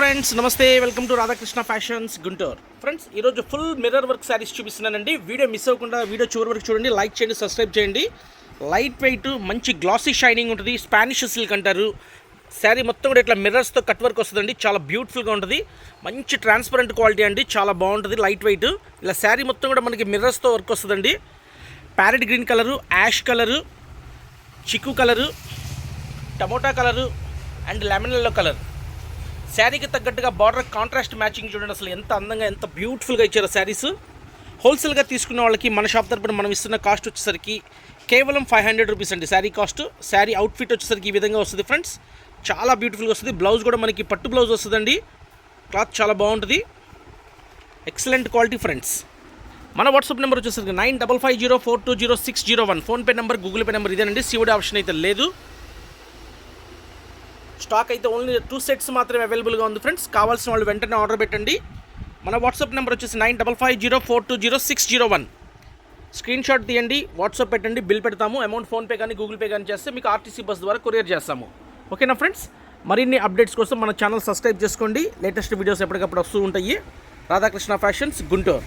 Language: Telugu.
ఫ్రెండ్స్ నమస్తే welcome to Radhakrishna fashions Guntur. Friends ఈరోజు ఫుల్ మిర్రర్ వర్క్ శారీస్ చూపిస్తున్నానండి. వీడియో మిస్ అవ్వకుండా వీడియో చివరి వరకు చూడండి లైక్ చేయండి సబ్స్క్రైబ్ చేయండి. లైట్ వెయిట్ మంచి గ్లాసీ షైనింగ్ ఉంటుంది స్పానిష్ సిల్క్ అంటారు. శారీ మొత్తం కూడా ఇట్లా మిర్రర్స్తో కట్ వర్క్ వస్తుందండి చాలా బ్యూటిఫుల్గా ఉంటుంది. మంచి ట్రాన్స్పరెంట్ క్వాలిటీ అండి చాలా బాగుంటుంది లైట్ వెయిట్ ఇలా శారీ మొత్తం కూడా మనకి మిర్రర్స్తో వర్క్ వస్తుందండి. Parrot green colour ash colour చిక్కు colour tomato colour and lemon yellow colour శారీకి తగ్గట్టుగా బార్డర్ కాంట్రాస్ట్ మ్యాచింగ్ చూడండి అసలు ఎంత అందంగా ఎంత బ్యూటిఫుల్గా ఇచ్చారో శారీస్. హోల్సేల్గా తీసుకున్న వాళ్ళకి మన షాప్ తరపున మనం ఇస్తున్న కాస్ట్ వచ్చేసరికి కేవలం ఫైవ్ హండ్రెడ్ రూపీస్ అండి శారీ కాస్ట్. శారీ అవుట్ఫిట్ వచ్చేసరికి ఈ విధంగా వస్తుంది ఫ్రెండ్స్ చాలా బ్యూటిఫుల్గా వస్తుంది. బ్లౌజ్ కూడా మనకి పట్టు బ్లౌజ్ వస్తుందండి. క్లాత్ చాలా బాగుంటుంది. ఎక్సలెంట్ క్వాలిటీ ఫ్రెండ్స్ మన వాట్సాప్ నెంబర్ వచ్చేసరికి nine double five zero four two zero six zero one PhonePe number Google Pay number ఇదేనండి. సివిడి ఆప్షన్ అయితే లేదు. స్టాక్ అయితే ఓన్లీ టూ సెట్స్ మాత్రమే అవైలబుల్గా ఉంది ఫ్రెండ్స్. కావాల్సిన వాళ్ళు వెంటనే ఆర్డర్ పెట్టండి. మన వాట్సాప్ నెంబర్ వచ్చేసి nine double five zero four two zero six zero one. Screenshot తీయండి వాట్సాప్ పెట్టండి బిల్ పెడతాము అమౌంట్ ఫోన్పే కానీ గూగుల్ పే కానీ చేస్తే మీకు ఆర్టీసీ బస్ ద్వారా కొరియర్ చేస్తాము. ఓకేనా ఫ్రెండ్స్? మరిన్ని అప్డేట్స్ కోసం మన ఛానల్ సబ్స్క్రైబ్ చేసుకోండి. లేటెస్ట్ వీడియోస్ ఎప్పటికప్పుడు వస్తూ ఉంటాయి. రాధాకృష్ణ ఫ్యాషన్స్ గుంటూరు.